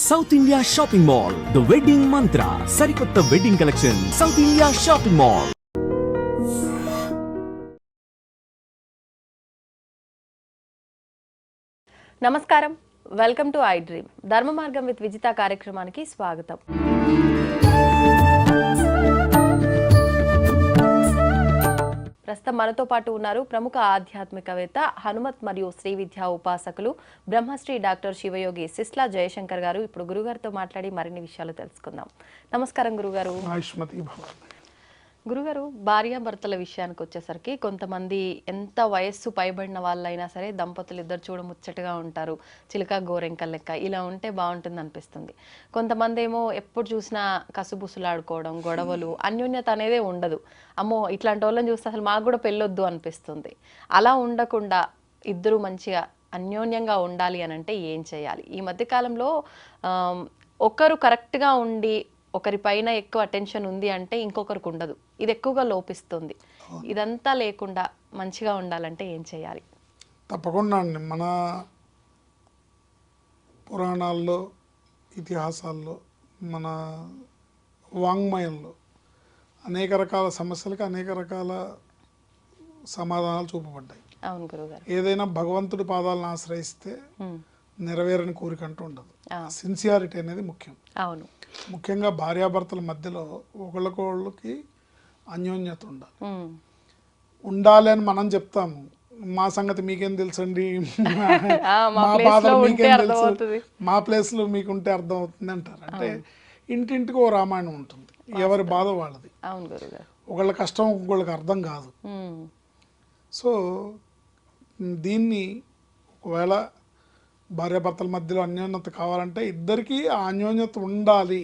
South India shopping mall the wedding Mantra సరికొత్త wedding collection south India shopping mall నమస్కారం. Welcome to I dream Dharma Margam with Vijitha కార్యక్రమానికి స్వాగతం. ప్రస్తుతం మనతో పాటు ఉన్నారు ప్రముఖ ఆధ్యాత్మికవేత్త హనుమత్ మరియు శ్రీ విద్యా ఉపాసకులు బ్రహ్మశ్రీ డాక్టర్ శివయోగి సిస్లా జయశంకర్ గారు. ఇప్పుడు గురుగారితో మాట్లాడి మరిన్ని విషయాలు తెలుసుకుందాం. నమస్కారం గురుగారు. గురుగారు భార్యాభర్తల విషయానికి వచ్చేసరికి కొంతమంది ఎంత వయస్సు పైబడిన వాళ్ళైనా సరే దంపతులు ఇద్దరు చూడ ముచ్చటగా ఉంటారు. చిలుక గోరెంక లెక్క ఇలా ఉంటే బాగుంటుంది అనిపిస్తుంది. కొంతమంది ఏమో ఎప్పుడు చూసినా కసుబుసులాడుకోవడం గొడవలు అన్యోన్యత అనేదే ఉండదు. అమ్మో ఇట్లాంటి వాళ్ళని చూస్తే అసలు మాకు కూడా పెళ్ళొద్దు అనిపిస్తుంది. అలా ఉండకుండా ఇద్దరు మంచిగా అన్యోన్యంగా ఉండాలి అని అంటే ఏం చేయాలి? ఈ మధ్యకాలంలో ఒకరు కరెక్ట్గా ఉండి ఒకరి పైన ఎక్కువ అటెన్షన్ ఉంది అంటే ఇంకొకరికి ఉండదు. ఇది ఎక్కువగా లోపిస్తుంది. ఇదంతా లేకుండా మంచిగా ఉండాలంటే ఏం చేయాలి? తప్పకుండా అండి. మన పురాణాల్లో ఇతిహాసాల్లో మన వాంగ్మయంలో అనేక రకాల సమస్యలకు అనేక రకాల సమాధానాలు చూపబడ్డాయి. అవును గురుగారు. ఏదైనా భగవంతుడి పాదాలను ఆశ్రయిస్తే నెరవేరని కోరిక అంటూ ఉండదు. సిన్సియారిటీ అనేది ముఖ్యం. అవును. ముఖ్యంగా భార్యాభర్తల మధ్యలో ఒకళ్ళకొకళ్ళకి అన్యోన్యత ఉండాలి. ఉండాలి అని మనం చెప్తాము. మా సంగతి మీకేం తెలుసండి? మా బాధలు ఉంటే మీకేం తెలుసు. మా ప్లేస్లో మీకుంటే అర్థమవుతుంది అంటారు. అంటే ఇంటింటికి ఓ రామాయణం ఉంటుంది. ఎవరి బాధ వాళ్ళది. ఒకళ్ళ కష్టం ఇంకొకళ్ళకి అర్థం కాదు. సో దీన్ని ఒకవేళ భార్యాభర్తల మధ్యలో అన్యోన్యత కావాలంటే ఇద్దరికీ ఆ అన్యోన్యత ఉండాలి.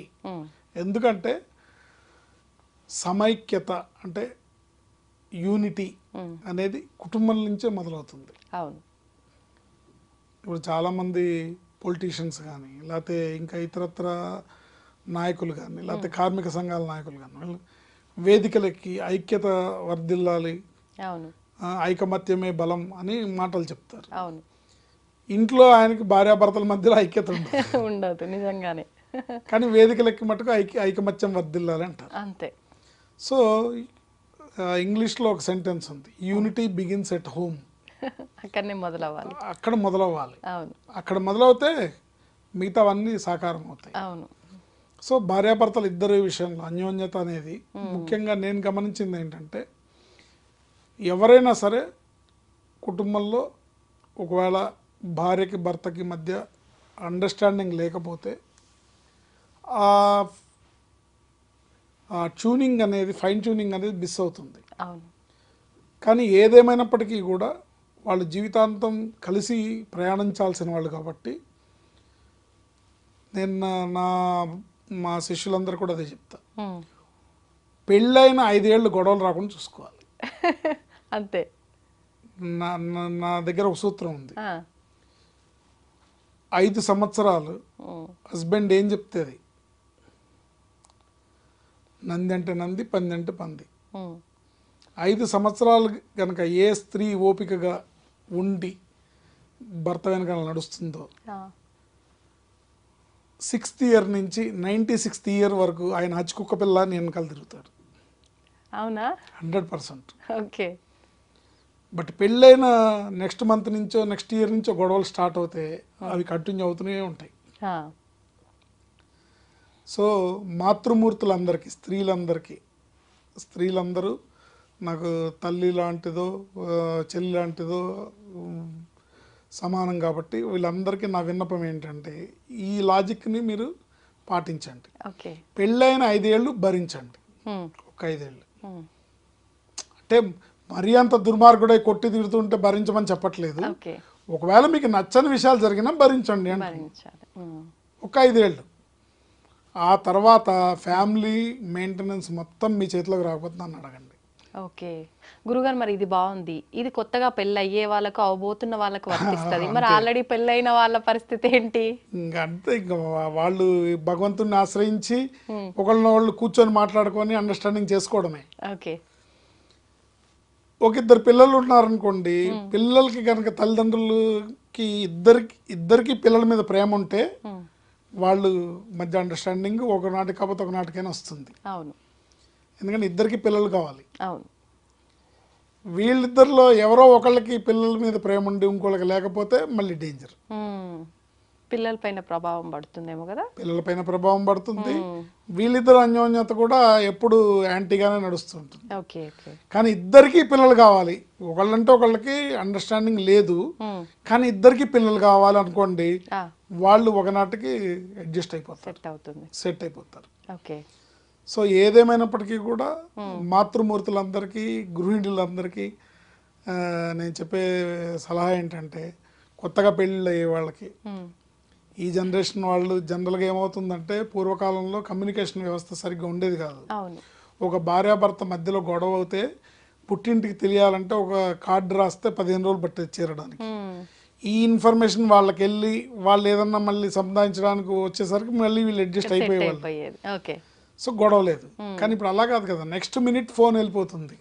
ఎందుకంటే సమైక్యత అంటే యూనిటీ అనేది కుటుంబం నుంచే మొదలవుతుంది. అవును. ఇప్పుడు చాలామంది పొలిటీషియన్స్ కానీ లేకపోతే ఇంకా ఇతరత్ర నాయకులు కానీ లేకపోతే కార్మిక సంఘాల నాయకులు కానీ వీళ్ళు వేదికలకి ఐక్యత ఆ, ఐకమత్యమే బలం అని మాటలు చెప్తారు. అవును. ఇంట్లో ఆయనకి భార్యాభర్తల మధ్యలో ఐక్యత ఉండదు ఉండదు నిజంగానే. కానీ వేదికలకి మటుకు ఐక్య ఐకమత్యం వర్ధిల్లాలి అంటారు. అంతే. సో ఇంగ్లీష్లో ఒక సెంటెన్స్ ఉంది. యూనిటీ బిగిన్స్ ఎట్ హోమ్ అక్కడనే మొదలవ్వాలి. అక్కడ మొదలవ్వాలి. అవును. అక్కడ మొదలవుతే మిగతావన్నీ సాకారం అవుతాయి. అవును. సో భార్యాభర్తలు ఇద్దరు విషయంలో అన్యోన్యత అనేది ముఖ్యంగా నేను గమనించింది ఏంటంటే ఎవరైనా సరే కుటుంబంలో ఒకవేళ భార్యకి భర్తకి మధ్య అండర్స్టాండింగ్ లేకపోతే ఆ ట్యూనింగ్ అనేది ఫైన్ ట్యూనింగ్ అనేది మిస్ అవుతుంది. కానీ ఏదేమైనప్పటికీ కూడా వాళ్ళు జీవితాంతం కలిసి ప్రయాణించాల్సిన వాళ్ళు కాబట్టి నేను నా- మా శిష్యులందరూ కూడా అదే చెప్తా. పెళ్ళైన ఐదేళ్ళు గొడవలు రాకుండా చూసుకోవాలి. అంతే. నా నా- దగ్గర ఒక సూత్రం ఉంది. ఐదు సంవత్సరాలు హస్బెండ్ ఏం చెప్తే అది? నంది అంటే నంది పంది అంటే పంది. ఐదు సంవత్సరాలు కనుక ఏ స్త్రీ ఓపికగా ఉండి భర్త వెనకాల నడుస్తుందో సిక్స్త్ ఇయర్ నుంచి నైంటీ సిక్స్త్ ఇయర్ వరకు ఆయన హచ్చి కుక్క పిల్ల అని వెనకాల తిరుగుతాడు. అవునా? Hundred percent. ఓకే. బట్ పెళ్ళైన నెక్స్ట్ మంత్ నుంచో నెక్స్ట్ ఇయర్ నుంచో గొడవలు స్టార్ట్ అవుతే అవి కంటిన్యూ అవుతూనే ఉంటాయి. సో మాతృమూర్తులందరికీ స్త్రీలందరికీ స్త్రీలందరూ నాకు తల్లి లాంటిదో చెల్లి లాంటిదో సమానం కాబట్టి వీళ్ళందరికీ నా విన్నపం ఏంటంటే ఈ లాజిక్ని మీరు పాటించండి. పెళ్ళైన ఐదేళ్ళు భరించండి. ఒక ఐదేళ్ళు. అంటే మరీ అంత దుర్మార్గుడై కొట్టి తిడుతుంటే భరించమని చెప్పట్లేదు. ఒకవేళ మీకు నచ్చని విషయాలు జరిగినా భరించండి ఒక ఐదేళ్ళు. ఆ తర్వాత ఫ్యామిలీ మెయింటెనెన్స్ మొత్తం మీ చేతిలోకి రాకపోతే నన్ను అడగండి. ఓకే. గురుగారు మరి ఇది బాగుంది. ఇది కొత్తగా పెళ్ళి అయ్యే వాళ్ళకు అవబోతున్న వాళ్ళకు వర్తిస్తుంది. మరి ఆల్రెడీ పెళ్ళైన వాళ్ళ పరిస్థితి ఏంటి? ఇంకా అంతే ఇంకా వాళ్ళు భగవంతుడిని ఆశ్రయించి ఒకళ్ళని వాళ్ళు కూర్చొని మాట్లాడుకొని అండర్స్టాండింగ్ చేసుకోవడమే. ఓకే. ఒక ఇద్దరు పిల్లలు ఉన్నారనుకోండి పిల్లలకి కనుక తల్లిదండ్రులకి ఇద్దరికి ఇద్దరికి పిల్లల మీద ప్రేమ ఉంటే వాళ్ళు మధ్య అండర్స్టాండింగ్ ఒకనాటి కాకపోతే ఒకనాటికైనా వస్తుంది. అవును. ఎందుకంటే ఇద్దరికి పిల్లలు కావాలి. అవును. వీళ్ళిద్దరిలో ఎవరో ఒకళ్ళకి పిల్లల మీద ప్రేమ ఉండి ఇంకోళ్ళకి లేకపోతే మళ్ళీ డేంజర్. పిల్లలపైన ప్రభావం పడుతుందేమో కదా? పిల్లలపైన ప్రభావం పడుతుంది. వీళ్ళిద్దరు అన్యోన్యత కూడా ఎప్పుడు యాంటీగానే నడుస్తుంటుంది ఓకే ఓకే. కానీ ఇద్దరికి పిల్లలు కావాలి. ఒకళ్ళంటే ఒకళ్ళకి అండర్స్టాండింగ్ లేదు. కానీ ఇద్దరికి పిల్లలు కావాలి అనుకోండి వాళ్ళు ఒకనాటికి అడ్జస్ట్ అయిపోతారు. సెట్ అవుతుంది. సెట్ అయిపోతారు. ఓకే. సో ఏదేమైనప్పటికీ కూడా మాతృమూర్తులందరికీ గృహిణులందరికీ నేను చెప్పే సలహా ఏంటంటే కొత్తగా పెళ్ళి అయ్యే వాళ్ళకి. ఈ జనరేషన్ వాళ్ళు జనరల్గా ఏమవుతుందంటే పూర్వకాలంలో కమ్యూనికేషన్ వ్యవస్థ సరిగ్గా ఉండేది కాదు. ఒక భార్యాభర్త మధ్యలో గొడవ అవుతే పుట్టింటికి తెలియాలంటే ఒక కార్డు రాస్తే పదిహేను రోజులు పట్టేది చేరడానికి. ఈ ఇన్ఫర్మేషన్ వాళ్ళకి వెళ్ళి వాళ్ళు ఏదన్నా మళ్ళీ సంపాదించడానికి వచ్చేసరికి మళ్ళీ వీళ్ళు అడ్జస్ట్ సెట్ అయిపోయేవాళ్ళు. సో గొడవ లేదు. కానీ ఇప్పుడు అలా కాదు కదా నెక్స్ట్ మినిట్ ఫోన్ వెళ్ళిపోతుంది.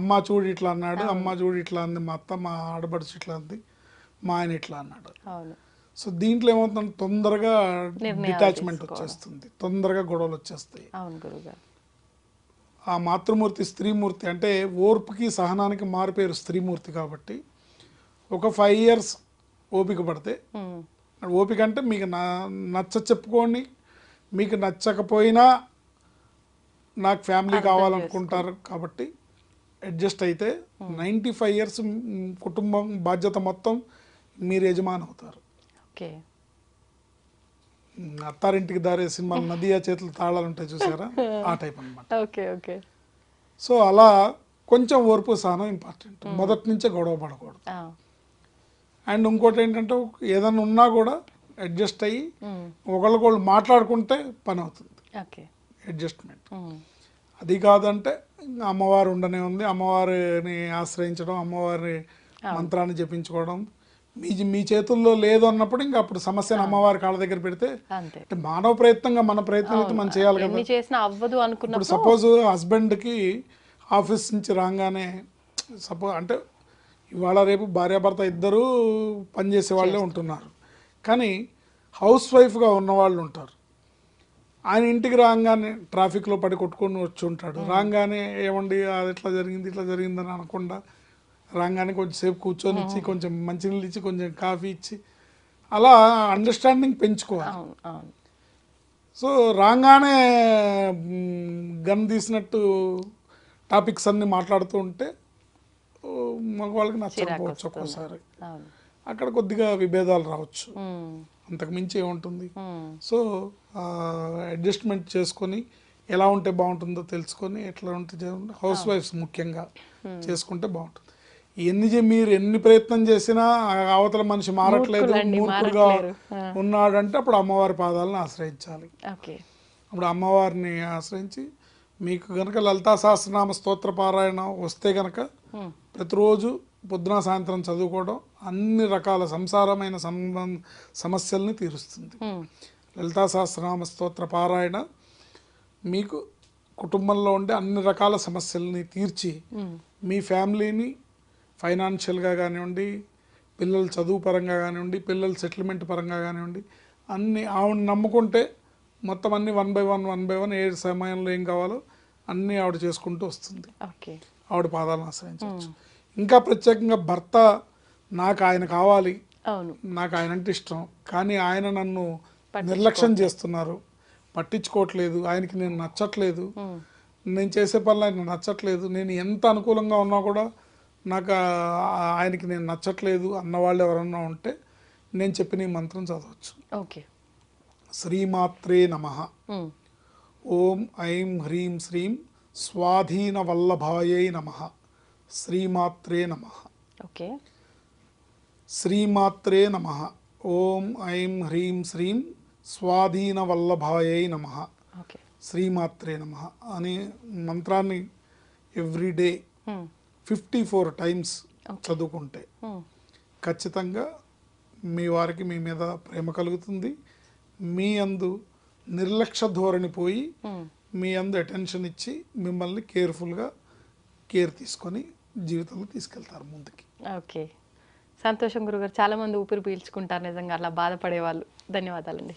అమ్మ చూడు ఇట్లా అన్నాడు అమ్మ చూడు ఇట్లా అంది మా అత్త మా ఆడబడుచు ఇట్లా అంది మా ఆయన ఇట్లా అన్నాడు. సో దీంట్లో ఏమవుతుంది తొందరగా డిటాచ్మెంట్. వచ్చేస్తుంది. తొందరగా గొడవలు వచ్చేస్తాయి. ఆ మాతృమూర్తి స్త్రీమూర్తి అంటే ఓర్పుకి సహనానికి మారుపేరు స్త్రీమూర్తి కాబట్టి ఒక ఫైవ్ ఇయర్స్ ఓపిక పడితే. ఓపిక అంటే మీకు నచ్చ చెప్పుకోండి. మీకు నచ్చకపోయినా నాకు ఫ్యామిలీ కావాలనుకుంటారు కాబట్టి అడ్జస్ట్ అయితే నైంటీ ఫైవ్ ఇయర్స్ కుటుంబం బాధ్యత మొత్తం మీరు యజమాని అవుతారు. ఓకే. అత్తారింటికి దారే సినిమాలు నదియా చేతులు తాళాలు ఉంటాయి చూసారా? ఆ టైప్ అన్నమాట. Okay okay. సో అలా కొంచెం ఓర్పు సహనం ఇంపార్టెంట్. మొదటి నుంచే గొడవ పడకూడదు. అండ్ ఇంకోటి ఏంటంటే ఏదైనా ఉన్నా కూడా అడ్జస్ట్ అయ్యి మ్మ్. ఒకళ్ళకొళ్ళు మాట్లాడుకుంటే పని అవుతుంది. ఓకే. అడ్జస్ట్మెంట్. అది కాదంటే అమ్మవారు ఉండనే ఉంది. అమ్మవారిని ఆశ్రయించడం అమ్మవారి మంత్రాన్ని జపించుకోవడం మీ మీ చేతుల్లో లేదు అన్నప్పుడు ఇంకా అప్పుడు సమస్యను అమ్మవారి కాళ్ళ దగ్గర పెడితే అంటే మానవ ప్రయత్నంగా మన ప్రయత్నం అయితే మనం చేయాలి కదా. చేసినా అవ్వదు అనుకున్నప్పుడు సపోజ్ హస్బెండ్కి ఆఫీస్ నుంచి రాగానే సపోజ్ అంటే ఇవాళ రేపు భార్యాభర్త ఇద్దరూ పనిచేసే వాళ్ళే ఉంటున్నారు. కానీ హౌస్ వైఫ్గా ఉన్నవాళ్ళు ఉంటారు. ఆయన ఇంటికి రాగానే ట్రాఫిక్లో పడి కొట్టుకొని వచ్చి ఉంటాడు. రాగానే ఏమండి అది ఇట్లా జరిగింది ఇట్లా జరిగిందని అనకుండా రాగానే కొంచెంసేపు కూర్చొని ఇచ్చి కొంచెం మంచినీళ్ళు ఇచ్చి కొంచెం కాఫీ ఇచ్చి అలా అండర్స్టాండింగ్ పెంచుకోవాలి. సో రాగానే గన్ తీసినట్టు టాపిక్స్ అన్ని మాట్లాడుతూ ఉంటే మగవాళ్ళకి నచ్చకపోవచ్చు ఒక్కోసారి. అక్కడ కొద్దిగా విభేదాలు రావచ్చు. అంతకు మించి ఏముంటుంది. సో అడ్జస్ట్మెంట్ చేసుకొని ఎలా ఉంటే బాగుంటుందో తెలుసుకొని ఎట్లా ఉంటే హౌస్ వైఫ్స్ ముఖ్యంగా చేసుకుంటే బాగుంటుంది. ఎన్ని మీరు ఎన్ని ప్రయత్నం చేసినా ఆ అవతల మనిషి మారట్లేదు మూర్ఖుడుగా. ఉన్నాడంటే అప్పుడు అమ్మవారి పాదాలను ఆశ్రయించాలి అప్పుడు అమ్మవారిని ఆశ్రయించి మీకు గనక లలితా సహస్రనామ స్తోత్ర పారాయణ వస్తే గనక. ప్రతిరోజు పొద్దున సాయంత్రం చదువుకోవడం అన్ని రకాల సంసారమైన సంబంధ సమస్యల్ని తీరుస్తుంది. లలితా సహస్రనామ స్తోత్ర పారాయణ మీకు కుటుంబంలో ఉండే అన్ని రకాల సమస్యల్ని తీర్చి. మీ ఫ్యామిలీని ఫైనాన్షియల్గా కానివ్వండి పిల్లల చదువు పరంగా కానివ్వండి పిల్లల సెటిల్మెంట్ పరంగా కానివ్వండి అన్ని ఆవిడ నమ్ముకుంటే మొత్తం అన్ని one by one one by one ఏ సమయంలో ఏం కావాలో అన్నీ ఆవిడ చేసుకుంటూ వస్తుంది. ఆవిడ పాదాలను ఆశ్రయించవచ్చు. ఇంకా ప్రత్యేకంగా భర్త నాకు ఆయన కావాలి. నాకు ఆయన అంటే ఇష్టం. కానీ ఆయన నన్ను నిర్లక్ష్యం చేస్తున్నారు. పట్టించుకోవట్లేదు. ఆయనకి నేను నచ్చట్లేదు. నేను చేసే పనులు ఆయన నచ్చట్లేదు. నేను ఎంత అనుకూలంగా ఉన్నా కూడా నాకు ఆయనకి నేను నచ్చట్లేదు అన్నవాళ్ళు ఎవరన్నా ఉంటే నేను చెప్పిన ఈ మంత్రం చదవచ్చు. ఓకే. శ్రీమాత్రే నమ. ఓం ఐం హ్రీం శ్రీం స్వాధీన వల్లభాయై నమ. శ్రీమాత్రే నమ. ఓకే. శ్రీమాత్రే నమ. ఓం ఐం హ్రీం శ్రీం స్వాధీన వల్లభాయై నమ శ్రీమాత్రే నమ అనే మంత్రాన్ని ఎవ్రీడే. ఫిఫ్టీ ఫోర్ టైమ్స్ చదువుకుంటే hmm. ఖచ్చితంగా మీ వారికి మీ మీద ప్రేమ కలుగుతుంది. మీ అందు నిర్లక్ష్య ధోరణి పోయి hmm. మీ అందు అటెన్షన్ ఇచ్చి మిమ్మల్ని కేర్ఫుల్గా కేర్ తీసుకొని జీవితంలో తీసుకెళ్తారు ముందుకి. ఓకే. సంతోషం గురుగారు చాలామంది ఊపిరి పీల్చుకుంటారు నిజంగా అలా బాధపడే వాళ్ళు ధన్యవాదాలండి